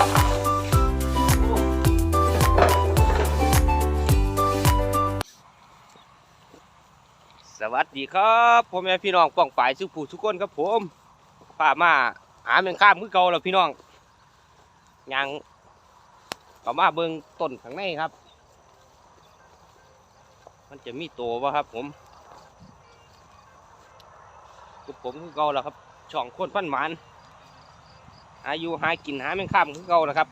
สวัสดีครับพ่อแม่พี่น้องป้องปายสุผู้ทุกคนครับผมพามาหาเมงข้ามมือเก่าแล้วพี่น้องยังก็มาเบิ่งต้นข้างในครับ มันจะมีตัววะครับผมกับผมคือเก่าแล้วครับช่องคนพันหมาน อายุหากินหาแมงข้ามคือเก่านะครับ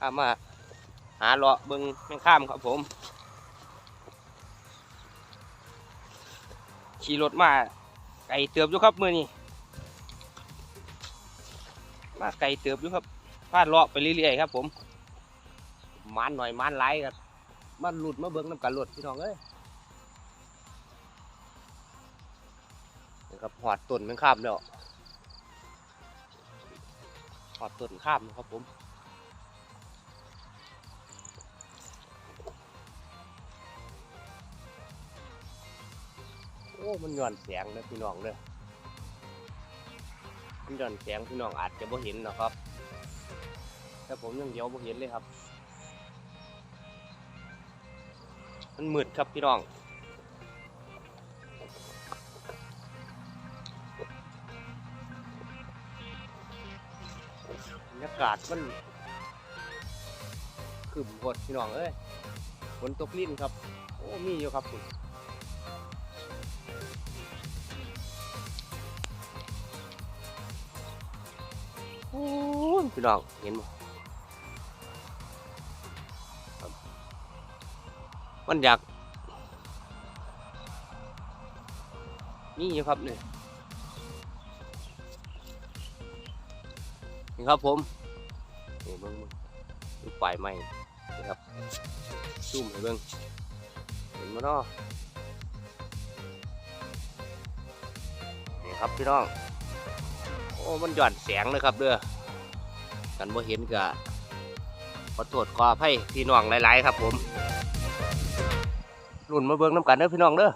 อามาหาเลาะเบิงแมงข้ามครับผม ขี่รถมาไก่เติบอยู่ครับมือนี้มาไก่เติบอยู่ครับพาดเลาะไปเรื่อยๆครับผมมันหน่อยมันไหลครับมันหลุดมาเบิ้งน้ำกันหลุดพี่น้องเอ้ย ครับหอดต้นแมงข้ามแล้วหอดต้นข้ามนะครับผมโอ้มันย่อนแสงเลยพี่น้องเลยมันย่อนแสงพี่น้องอาจจะบ่เห็นนะครับ แต่ผมยังเดียวบ่เห็นเลยครับ มันมืดครับพี่น้อง รยากาศมันขึ้นหดพี่น้องเอ้ยฝนตกลิ้นครับ โอ้มีอยู่ครับคุณโอ้พี่น้องเห็นมั้มันอยากนี่อยู่ครับเนี่ย นี่ครับผมนี่เบิ้งเบิ้งดูปลายไม้นี่ครับซุ่มให้เบิ้งเห็นมั้เนาะนี่ครับพี่น้องโอ้มันหย่อนแสงเลยครับเด้อกันบ่เห็นก็ขอโทษขออภัยพี่น้องหลาย ๆ ครับผมรุ่นมาเบิ่งน้ำกันเด้อพี่น้องเด้อ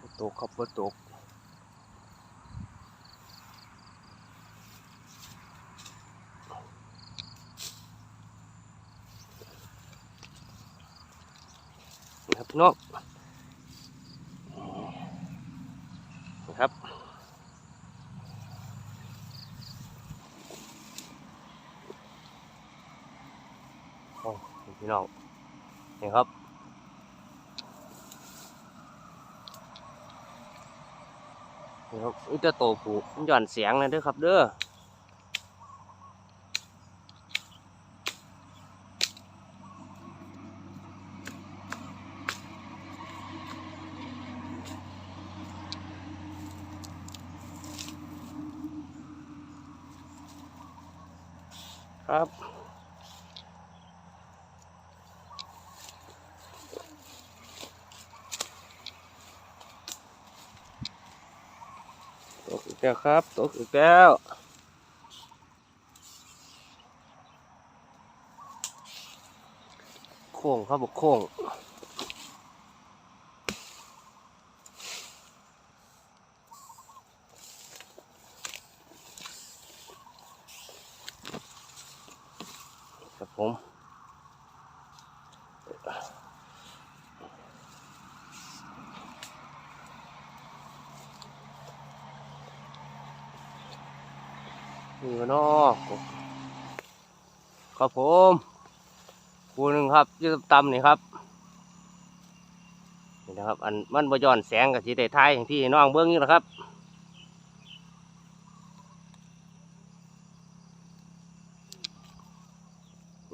บ่ตก ครับบ่ตกครับพี่น้องนี่ครับ โอ้นี่พี่น้องนี่ครับ นี่ ครับนี่จะโตผูมันหย่อนเสียงเลยเด้อครับเด้อ แล้วครับ ตกอีกแล้วโค้งครับบอกโค้ง นี่ก็นอกครับผมคูหนึ่งครับยืดตำนี่ครับนี่นะครับ อันมันบ่ย้อนแสงกับสีไทยอย่างที่น้องเบื้องนี่นะครับ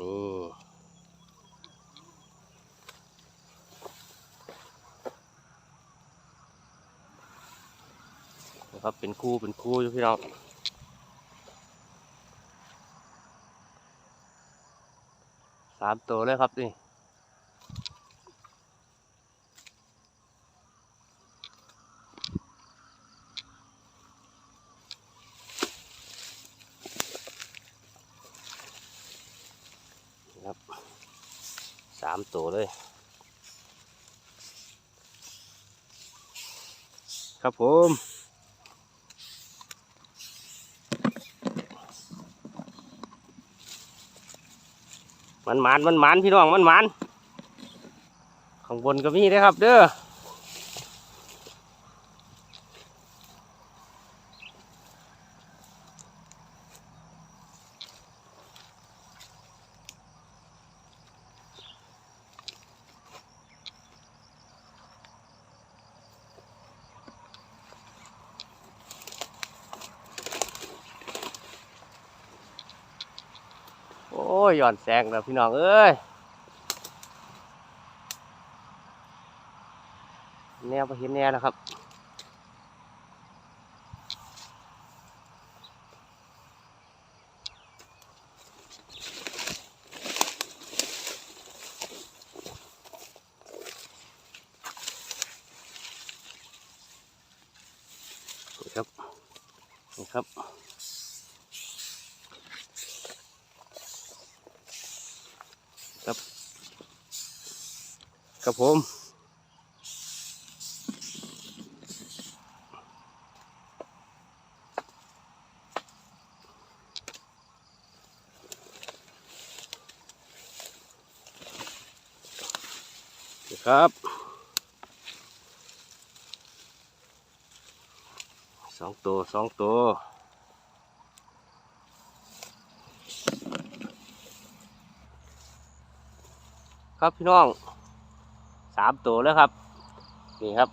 นี่นะครับเป็นคู่เป็นคู่อยู่พี่น้อง สามตัวเลยครับนี่ครับสามตัวเลย ครับผม มันหมานมันหมานพี่น้องมันหมานข้างบนก็มีนะครับ เด้อ ยหย่อนแสงแล้วพี่น้องเอ้ยแนวไปเห็นแนวนะครับ นี่ครับ นี่ครับ ครับครับผม ครับสองตัวสองตัว ครับพี่น้องสามตัวแล้วครับ นี่ครับ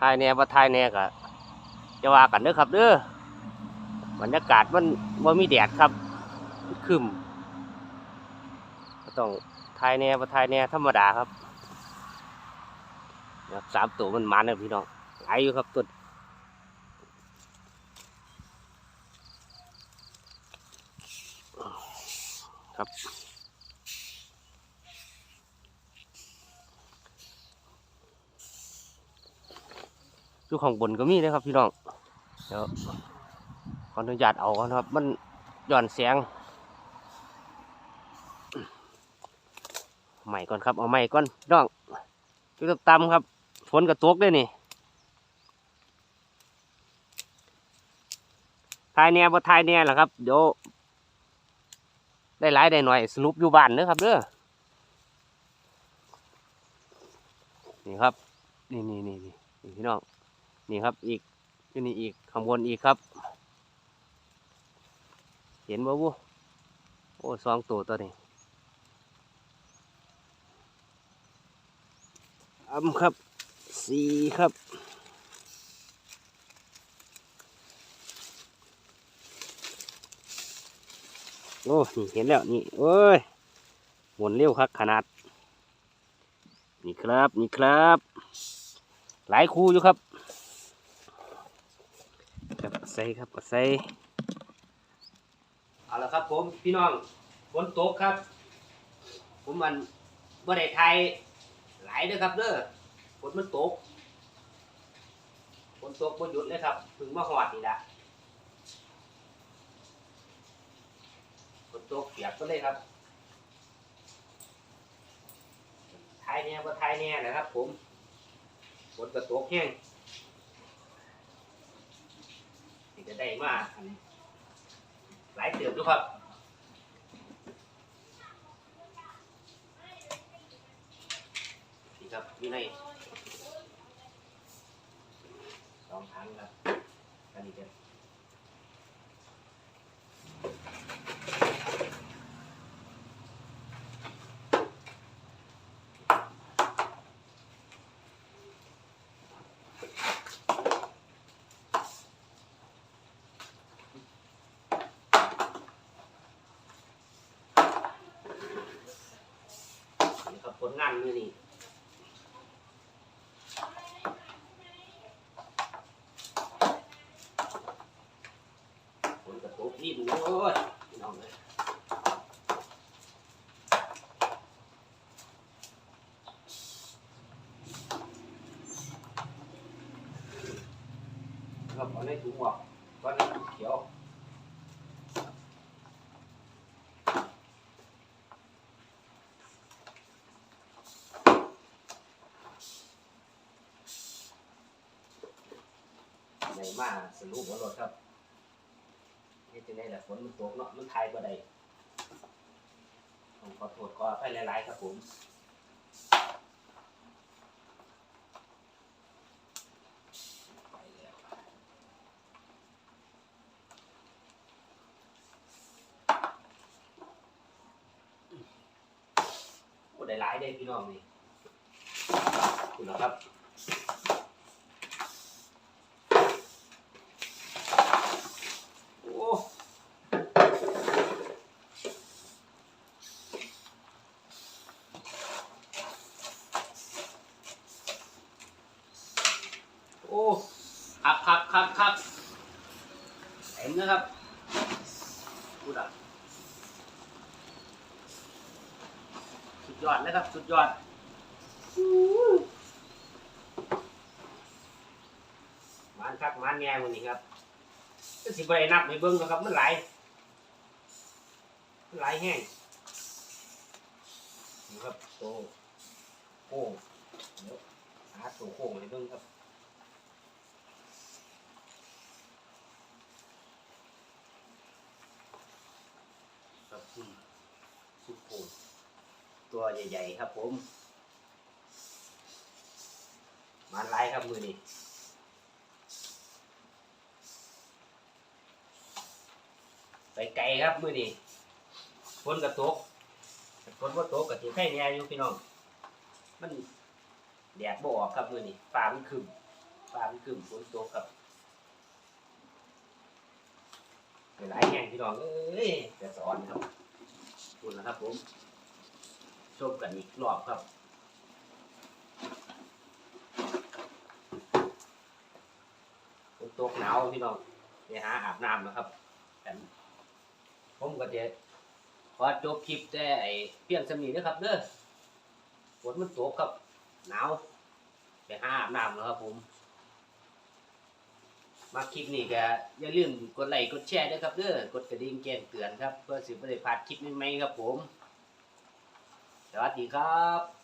ทายแน่ว่าทายแน่กะจะว่ากันเด้อครับเด้อบรรยากาศมันว่ามีแดดครับคึมต้องทายแน่ว่าทายแน่ธรรมดาครับนะครับสามตัวมันมันนะพี่น้องหลายอยู่ครับต้นครับ อยู่ข้างบนก็มีนะครับพี่น้องเดี๋ยวขออนุญาตเอาก่อนครับ มันหย่อนเสียงใหม่ก่อนครับเอาใหม่ก่อนพี่น้องคือตำครับฝนกระตกด้วยนี่ทายแน่บ่ทายแน่แหละครับเดี๋ยวได้หลายได้หน่อยสรุปอยู่บ้านเด้อครับเด้อนี่ครับ นี่นี่นี่นี่พี่น้อง นี่ครับอีกที่นี่อีกข้างบนอีกครับ เห็นบ่บุโอ้สองตัวตัวนี้อ้ำครับสี่ครับโอ้นี่เห็นแล้วนี่โอ้ยหมุนเร็วครับขนาด นี่ครับ นี่ครับ หลายคู่อยู่ครับ ใส่ครับใส่เอาละครับผมพี่น้องฝนตกครับ ผมมันบ่ได้ไทยหลายเด้อครับเด้อฝนมันตกฝนตกบ่หยุดเลยครับถึงมาหอดนี่ละฝนตกเปียกก็เลยครับไทยเนี่ยว่าทยเนี่ยนะครับ ผมฝนกระตกแห้งที่ จะได้มาหลายเติบด้วยครับนี่ครับนี่ในสองถังครับอันนี้จะ นี่ครับผ ลงานมือนี่ผลกระทบนี่ดูโอ้ยน้องเลยครับเอาในถุงออกก้อนน้เขียว มาสรุปว่ารถครับเฮ็ดจังได๋ล่ะฝนมันตกเนาะมันทายบ่ได้ผมขอโทษขออภัยหลายๆครับผมไปแล้วโอ้ได้หลายได้พี่น้องนี่คุณนะครับ โอ้โอ้ครับครับครับครับเต็มนะครับพูดอะสุ ดยอดนะครับ สุดยอดมันคักมันแง่วันนี้ครับก็สิบไปนับในเบิ้งนะครับ มันไหลมันไหลแห้งนี่ครับโตโค้งเดี๋ยวหาตัวโค้งในเบิ้งครับครับอืมสุดโค้ง ตัวใหญ่ๆครับผม มันไลายครับมือนี้ไปไกลครับมือนี้ฝนกระตกฝนว่าตกกับที่ไข่แน่อยู่พี่น้อง มันแดดบ่ออกครับมือนี้ฟ้ามันคึมฟ้ามันคึมฝนตกครับหลายแห่งพี่น้องเอ้ยแต่สอนครับขอบคุณนะครับผม ชมกันอีกรอบครับฝนตกหนาวพี่น้องไปหาอาบน้ำนะครับผมก็จะขอจบคลิปแต่ไอเพียงสำนีนะครับเด้อฝนมันตกครับ หนาวไปหาอาบน้ำแล้วครับผม มาคลิปนี้ก็อย่าลืมกดไลค์กดแชร์ด้วยครับเด้อกดกระดิ่งแจ้งเตือนครับเพื่อสิบประเดี๋ยวพลาดคลิปใหม่ๆครับผม สวัสดีครับ